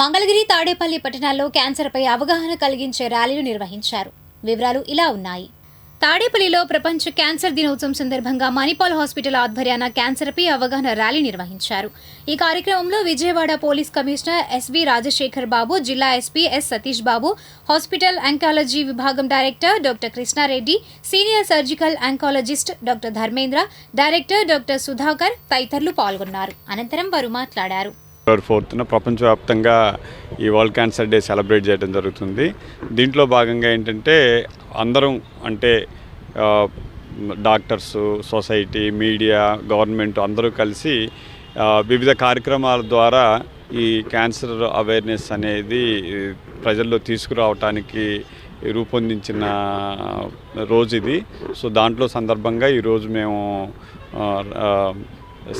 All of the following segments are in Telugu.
మంగళగిరి తాడేపల్లి పట్టణాల్లో క్యాన్సర్పై అవగాహన కలిగించే ర్యాలీలు నిర్వహించారు. వివరాలు ఇలా ఉన్నాయి. తాడేపల్లిలో ప్రపంచ క్యాన్సర్ దినోత్సవం సందర్భంగా మణిపాల్ హాస్పిటల్ ఆధ్వర్యాన క్యాన్సర్పై అవగాహన ర్యాలీ నిర్వహించారు. ఈ కార్యక్రమంలో Vijayawada police commissioner SV Rajasekhar Babu జిల్లా SP S Satish Babu hospital oncology విభాగం director doctor Krishnareddy senior surgical oncologist doctor Dharmendra director doctor Sudhakar తదితరులు పాల్గొన్నారు. అనంతరం వారు మాట్లాడారు. ఫిబ్రవరి ఫోర్త్న ప్రపంచవ్యాప్తంగా ఈ వరల్డ్ క్యాన్సర్ డే సెలబ్రేట్ చేయడం జరుగుతుంది. దీంట్లో భాగంగా ఏంటంటే అందరం అంటే డాక్టర్స్ సొసైటీ మీడియా గవర్నమెంట్ అందరూ కలిసి వివిధ కార్యక్రమాల ద్వారా ఈ క్యాన్సర్ అవేర్నెస్ అనేది ప్రజల్లో తీసుకురావటానికి రూపొందించిన రోజు ఇది. సో దాంట్లో సందర్భంగా ఈరోజు మేము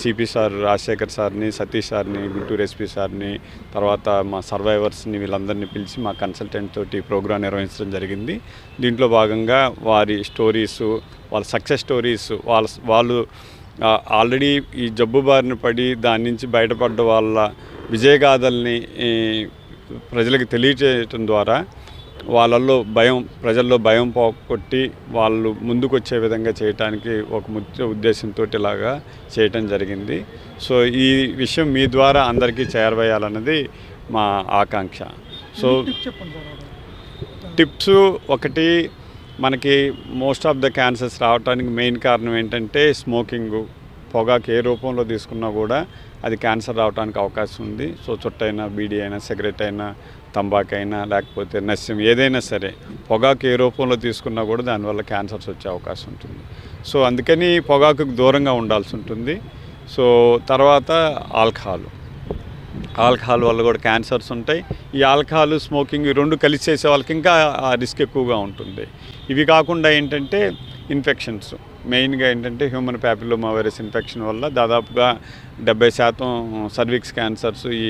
సిపి సార్ రాజశేఖర్ సార్ని సతీష్ సార్ని గుంటూరు ఎస్పీ సార్ని తర్వాత మా సర్వైవర్స్ని వీళ్ళందరినీ పిలిచి మా కన్సల్టెంట్ తోటి ప్రోగ్రాం నిర్వహించడం జరిగింది. దీంట్లో భాగంగా వారి స్టోరీస్ వాళ్ళ సక్సెస్ స్టోరీస్ వాళ్ళ వాళ్ళు ఆల్రెడీ ఈ జబ్బు బారిన పడి దాని నుంచి బయటపడ్డ వాళ్ళ విజయగాథల్ని ప్రజలకు తెలియజేయటం ద్వారా వాళ్ళల్లో భయం ప్రజల్లో భయం పోగొట్టి వాళ్ళు ముందుకు వచ్చే విధంగా చేయటానికి ఒక ముఖ్య ఉద్దేశంతో ఇలాగా చేయటం జరిగింది. సో ఈ విషయం మీ ద్వారా అందరికీ చేరవేయాలన్నది మా ఆకాంక్ష. సో టిప్స్ ఒకటి మనకి మోస్ట్ ఆఫ్ ద క్యాన్సర్స్ రావడానికి మెయిన్ కారణం ఏంటంటే స్మోకింగ్. పొగాకు ఏ రూపంలో తీసుకున్నా కూడా అది క్యాన్సర్ రావడానికి అవకాశం ఉంది. సో చుట్టైనా బీడీ అయినా సిగరెట్ అయినా తంబాకైనా లేకపోతే నస్యం ఏదైనా సరే పొగాకు ఏ రూపంలో తీసుకున్నా కూడా దానివల్ల క్యాన్సర్స్ వచ్చే అవకాశం ఉంటుంది. సో అందుకని పొగాకుకు దూరంగా ఉండాల్సి ఉంటుంది. సో తర్వాత ఆల్కహాల్. ఆల్కహాల్ వల్ల కూడా క్యాన్సర్స్ ఉంటాయి. ఈ ఆల్కహాల్ స్మోకింగ్ ఈ రెండు కలిసి చేసే వాళ్ళకి ఇంకా ఆ రిస్క్ ఎక్కువగా ఉంటుంది. ఇవి కాకుండా ఏంటంటే ఇన్ఫెక్షన్స్. మెయిన్గా ఏంటంటే హ్యూమన్ ప్యాపిలోమా వైరస్ ఇన్ఫెక్షన్ వల్ల దాదాపుగా డెబ్బై శాతం సర్విక్స్ క్యాన్సర్స్ ఈ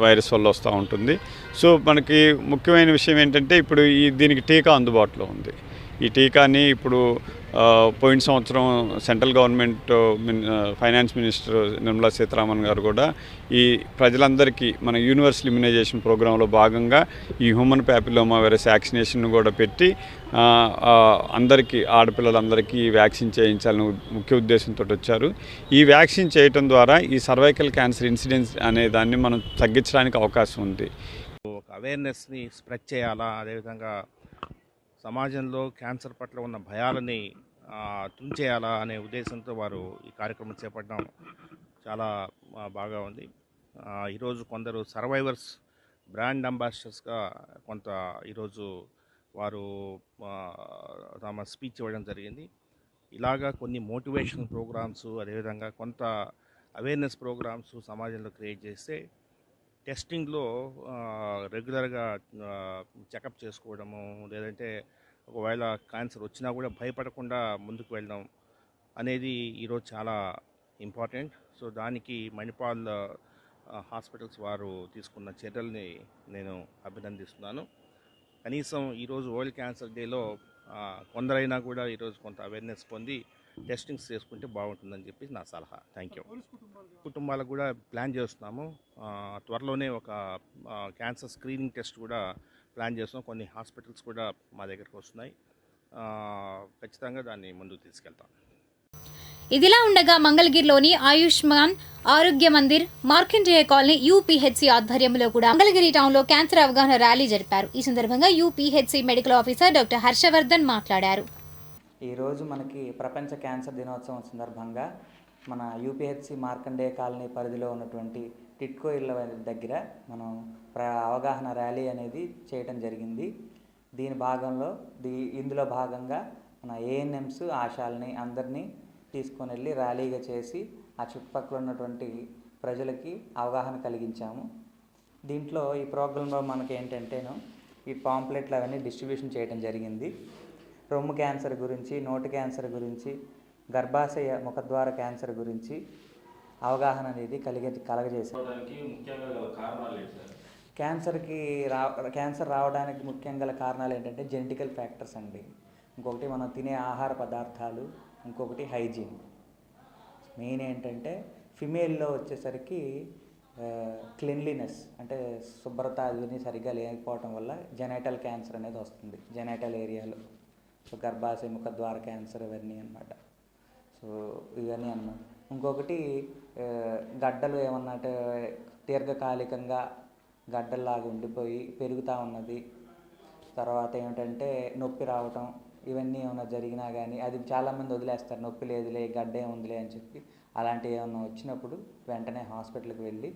వైరస్ వల్ల వస్తూ ఉంటుంది. సో మనకి ముఖ్యమైన విషయం ఏంటంటే ఇప్పుడు ఈ దీనికి టీకా అందుబాటులో ఉంది. ఈ టీకాని ఇప్పుడు పోయిన సంవత్సరం central government finance minister Nirmala Sitharaman garu కూడా ఈ ప్రజలందరికీ మన యూనివర్సల్ ఇమ్యునైజేషన్ ప్రోగ్రాంలో భాగంగా ఈ హ్యూమన్ ప్యాపిలోమా వైరస్ వ్యాక్సినేషన్ కూడా పెట్టి అందరికీ ఆడపిల్లలందరికీ వ్యాక్సిన్ చేయించాలని ముఖ్య ఉద్దేశంతో వచ్చారు. ఈ వ్యాక్సిన్ చేయటం ద్వారా ఈ సర్వైకల్ క్యాన్సర్ ఇన్సిడెన్స్ అనే దాన్ని మనం తగ్గించడానికి అవకాశం ఉంది. ఒక అవేర్నెస్ని స్ప్రెడ్ చేయాలా? అదేవిధంగా సమాజంలో క్యాన్సర్ పట్ల ఉన్న భయాలని తుంచేయాలా అనే ఉద్దేశంతో వారు ఈ కార్యక్రమం చేపట్టడం చాలా బాగా ఉంది. ఈరోజు కొందరు సర్వైవర్స్ బ్రాండ్ అంబాసిడర్స్గా కొంత ఈరోజు వారు తమ స్పీచ్ ఇవ్వడం జరిగింది. ఇలాగా కొన్ని మోటివేషన్ ప్రోగ్రామ్స్ అదేవిధంగా కొంత అవేర్నెస్ ప్రోగ్రామ్స్ సమాజంలో క్రియేట్ చేస్తే టెస్టింగ్లో రెగ్యులర్గా చెకప్ చేసుకోవడము లేదంటే ఒకవేళ క్యాన్సర్ వచ్చినా కూడా భయపడకుండా ముందుకు వెళ్ళడం అనేది ఈరోజు చాలా ఇంపార్టెంట్. సో దానికి మణిపాల్ హాస్పిటల్స్ వారు తీసుకున్న చర్యల్ని నేను అభినందిస్తున్నాను. కనీసం ఈరోజు వరల్డ్ క్యాన్సర్ డేలో కొందరైనా కూడా ఈరోజు కొంత అవేర్నెస్ పొంది టెస్టింగ్స్ చేసుకుంటే బాగుంటుందని చెప్పి నా సలహా. థ్యాంక్ యూ కుటుంబాలకు కూడా ప్లాన్ చేస్తున్నాము. త్వరలోనే ఒక క్యాన్సర్ స్క్రీనింగ్ టెస్ట్ కూడా ప్లాన్ చేస్తున్నాం. కొన్ని హాస్పిటల్స్ కూడా మా దగ్గరకు వస్తున్నాయి. ఖచ్చితంగా దాన్ని ముందుకు తీసుకెళ్తాం. ఇదిలా ఉండగా మంగళగిరిలోని ఆయుష్మాన్ ఆరోగ్య మందిర్ మార్కండేయ కాలనీ యూపీహెచ్సి ఆధ్వర్యంలో కూడా మంగళగిరి టౌన్లో క్యాన్సర్ అవగాహన ర్యాలీ జరిపారు. ఈ సందర్భంగా UPHC medical officer doctor Harshavardhan మాట్లాడారు. ఈరోజు మనకి ప్రపంచ క్యాన్సర్ దినోత్సవం సందర్భంగా మన యూపీహెచ్సి మార్కండేయ కాలనీ పరిధిలో ఉన్నటువంటి టిట్కో ఇళ్ళ దగ్గర మనం ప్ర అవగాహన ర్యాలీ అనేది చేయటం జరిగింది. దీని భాగంలో దీ ఇందులో భాగంగా మన ఏఎన్ఎంస్ ఆశాలని అందరినీ తీసుకొని వెళ్ళి ర్యాలీగా చేసి ఆ చుట్టుపక్కల ఉన్నటువంటి ప్రజలకి అవగాహన కలిగించాము. దీంట్లో ఈ ప్రోగ్రాంలో మనకి ఏంటంటేను ఈ పాంప్లెట్లు అవన్నీ డిస్ట్రిబ్యూషన్ చేయడం జరిగింది. రొమ్ము క్యాన్సర్ గురించి నోటి క్యాన్సర్ గురించి గర్భాశయ ముఖద్వార క్యాన్సర్ గురించి అవగాహన అనేది కలిగ కలగజేశాం క్యాన్సర్కి రా క్యాన్సర్ రావడానికి ముఖ్యం గల కారణాలు ఏంటంటే జెనెటికల్ ఫ్యాక్టర్స్ అండి. ఇంకొకటి మనం తినే ఆహార పదార్థాలు ఇంకొకటి హైజీన్. మెయిన్ ఏంటంటే ఫిమేల్లో వచ్చేసరికి క్లీన్లీనెస్ అంటే శుభ్రత అవన్నీ సరిగ్గా లేకపోవటం వల్ల జెనైటల్ క్యాన్సర్ అనేది వస్తుంది. జెనైటల్ ఏరియాలో. సో గర్భాశయ ముఖ ద్వార క్యాన్సర్ ఇవన్నీ అన్నమాట. సో ఇవన్నీ అన్నమాట. ఇంకొకటి గడ్డలు ఏమన్నా అంటే దీర్ఘకాలికంగా గడ్డల్లాగా ఉండిపోయి పెరుగుతూ ఉన్నది. తర్వాత ఏమిటంటే నొప్పి రావటం ఇవన్నీ ఏమైనా జరిగినా కానీ అది చాలామంది వదిలేస్తారు. నొప్పి లేదులే గడ్డ ఏముందిలే అని చెప్పి అలాంటివి ఏమైనా వచ్చినప్పుడు వెంటనే హాస్పిటల్కి వెళ్ళి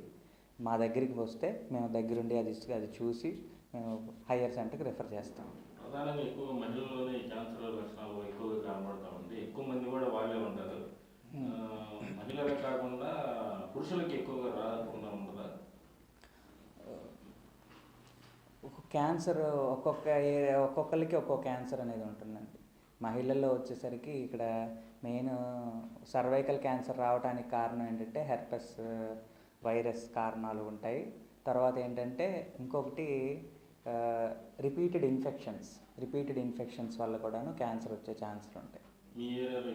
మా దగ్గరికి వస్తే మేము దగ్గరుండి అది అది చూసి మేము హయ్యర్ సెంటర్కి రిఫర్ చేస్తాం. ప్రధానంగా ఎక్కువ మహిళల్లోనే క్యాన్సర్ లక్షణాలు ఎక్కువగా కనబడతా ఉంది. ఎక్కువ మంది కూడా వాళ్ళే ఉంటారు. మహిళలే కాకుండా పురుషులకి ఎక్కువగా రాకుండా ఉంటుందా ఒక క్యాన్సర్ ఒక్కొక్క ఒక్కొక్కరికి ఒక్కొక్క క్యాన్సర్ అనేది ఉంటుందండి. మహిళల్లో వచ్చేసరికి ఇక్కడ మెయిన్ సర్వైకల్ క్యాన్సర్ రావడానికి కారణం ఏంటంటే హెర్పస్ వైరస్ కారణాలు ఉంటాయి. తర్వాత ఏంటంటే ఇంకొకటి రిపీటెడ్ ఇన్ఫెక్షన్స్ రిపీటెడ్ ఇన్ఫెక్షన్స్ వల్ల కూడాను క్యాన్సర్ వచ్చే ఛాన్సులు ఉంటాయి. మీ ఏరియాలో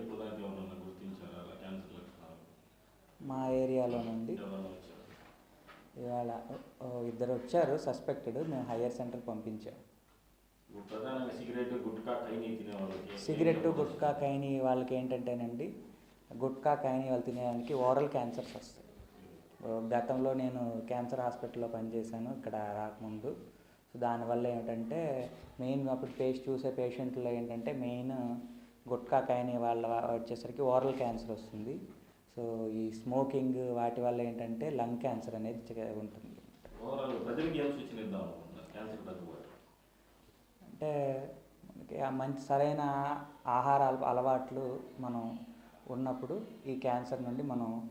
మా ఏరియాలో నుండి ఎవరన్నా వచ్చారు? ఇవాళ ఇద్దరు వచ్చారు సస్పెక్టెడ్ మేము హయ్యర్ సెంటర్ పంపించాం. సిగరెట్ గుట్కా కైనీ వాళ్ళకి ఏంటంటేనండి గుట్కా కైని వాళ్ళు తినేదానికి ఓరల్ క్యాన్సర్స్ వస్తాయి. గతంలో నేను క్యాన్సర్ హాస్పిటల్లో పనిచేశాను ఇక్కడ రాకముందు. సో దానివల్ల ఏమిటంటే మెయిన్ అప్పుడు పేష్ చూసే పేషెంట్లో ఏంటంటే మెయిన్ గుట్కా కైని వాళ్ళ వచ్చేసరికి ఓరల్ క్యాన్సర్ వస్తుంది. సో ఈ స్మోకింగ్ వాటి వల్ల ఏంటంటే లంగ్ క్యాన్సర్ అనేది ఉంటుంది. అంటే మనకి ఆ మంచి సరైన ఆహార అల- అలవాట్లు మనం ఉన్నప్పుడు ఈ క్యాన్సర్ నుండి మనం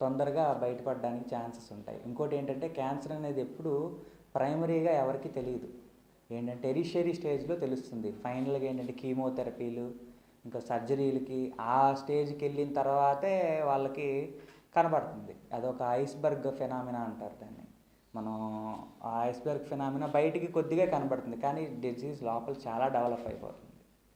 తొందరగా బయటపడడానికి ఛాన్సెస్ ఉంటాయి. ఇంకోటి ఏంటంటే క్యాన్సర్ అనేది ఎప్పుడు ప్రైమరీగా ఎవరికి తెలియదు. ఏంటంటే ఎరిషియరీ స్టేజ్లో తెలుస్తుంది. ఫైనల్గా ఏంటంటే కీమోథెరపీలు ఇంకా సర్జరీలకి ఆ స్టేజ్కి వెళ్ళిన తర్వాతే వాళ్ళకి కనబడుతుంది. అదొక ఐస్బర్గ్ ఫెనామినా అంటారు దాన్ని. మనం ఆ ఐస్బర్గ్ ఫినామినా బయటికి కొద్దిగా కనబడుతుంది కానీ డిజీజ్ లోపల చాలా డెవలప్ అయిపోతుంది.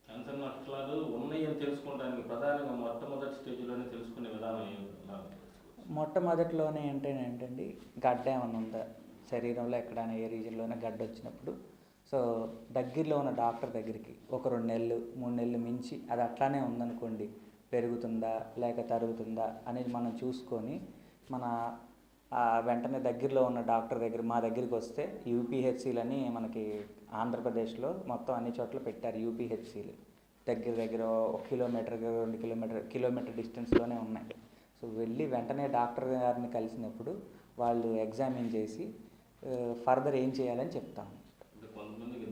క్యాన్సర్ లక్షణాలు ఉన్నాయి అని తెలుసుకోవడానికి ప్రధానంగా మొట్టమొదటి స్టేజ్లోనే తెలుసుకునే విధానం ఏం- ఎలా తెలుసుకోవచ్చు? మొట్టమొదటిలోనే ఏంటంటే ఏంటండి గడ్డ ఏమైనా ఉందా? శరీరంలో ఎక్కడైనా ఏ రీజన్లోనే గడ్డ వచ్చినప్పుడు సో దగ్గరలో ఉన్న డాక్టర్ దగ్గరికి ఒక రెండు నెలలు మూడు నెలలు మించి అది అట్లానే ఉందనుకోండి. పెరుగుతుందా లేక తరుగుతుందా అనేది మనం చూసుకొని మన వెంటనే దగ్గరలో ఉన్న డాక్టర్ దగ్గర మా దగ్గరికి వస్తే యూపీహెచ్సీలని మనకి ఆంధ్రప్రదేశ్లో మొత్తం అన్ని చోట్ల పెట్టారు యూపీహెచ్సీలు. దగ్గర దగ్గర ఒక కిలోమీటర్ రెండు కిలోమీటర్ కిలోమీటర్ డిస్టెన్స్లోనే ఉన్నాయి. సో వెళ్ళి వెంటనే డాక్టర్ గారిని కలిసినప్పుడు వాళ్ళు ఎగ్జామిన్ చేసి ఫర్దర్ ఏం చేయాలని చెప్తాను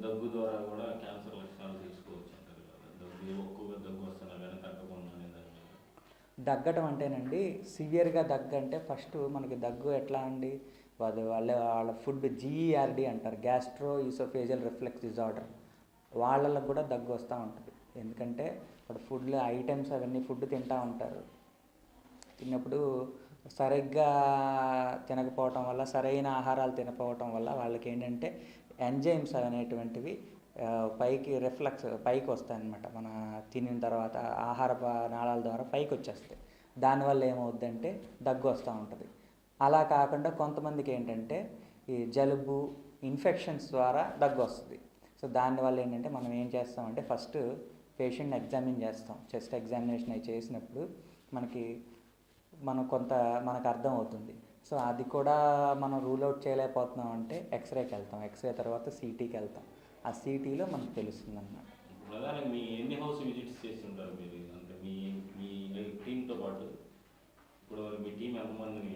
దగ్గు ద్వారా కూడా క్యాన్సర్ లక్షణాలు తీసుకోవచ్చు అంటారు కదా. దగ్గు ఎక్కువగా దగ్గు వస్తున్నా కానీ తగ్గకుండా దగ్గటం అంటేనండి సివియర్గా దగ్గు అంటే ఫస్ట్ మనకి దగ్గు ఎట్లా అండి? వాళ్ళ వాళ్ళ వాళ్ళ ఫుడ్ జీఈఆర్డి అంటారు గ్యాస్ట్రో ఈసోఫేజియల్ రిఫ్లెక్స్ డిజార్డర్. వాళ్ళకు కూడా దగ్గు వస్తూ ఉంటుంది. ఎందుకంటే ఇప్పుడు ఫుడ్లో ఐటమ్స్ అవన్నీ ఫుడ్ తింటూ ఉంటారు. తిన్నప్పుడు సరిగ్గా తినకపోవటం వల్ల సరైన ఆహారాలు తినకపోవటం వల్ల వాళ్ళకి ఏంటంటే ఎంజైమ్స్ అనేటువంటివి పైకి రిఫ్లెక్స్ పైకి వస్తాయి అన్నమాట మన తినిన తర్వాత ఆహార నాళాల ద్వారా పైకి వచ్చేస్తాయి దానివల్ల ఏమవుద్దంటే దగ్గు వస్తూ ఉంటుంది. అలా కాకుండా కొంతమందికి ఏంటంటే ఈ జలుబు ఇన్ఫెక్షన్స్ ద్వారా దగ్గు వస్తుంది సో దానివల్ల ఏంటంటే మనం ఏం చేస్తామంటే ఫస్ట్ పేషెంట్ని ఎగ్జామిన్ చేస్తాం. చెస్ట్ ఎగ్జామినేషన్ అవి చేసినప్పుడు మనకి మనం కొంత మనకు అర్థం అవుతుంది సో అది కూడా మనం రూల్ అవుట్ చేయలేకపోతున్నాం అంటే ఎక్స్రేకి వెళ్తాం. ఎక్స్రే తర్వాత సిటీకి వెళ్తాం. ఆ సిటీలో మనకు తెలుస్తుంది అన్నమాట మీ ఎన్ని హౌస్ విజిట్స్ అంటే మీ పాటు. ఇప్పుడు మీ టీం ఎంతమందిని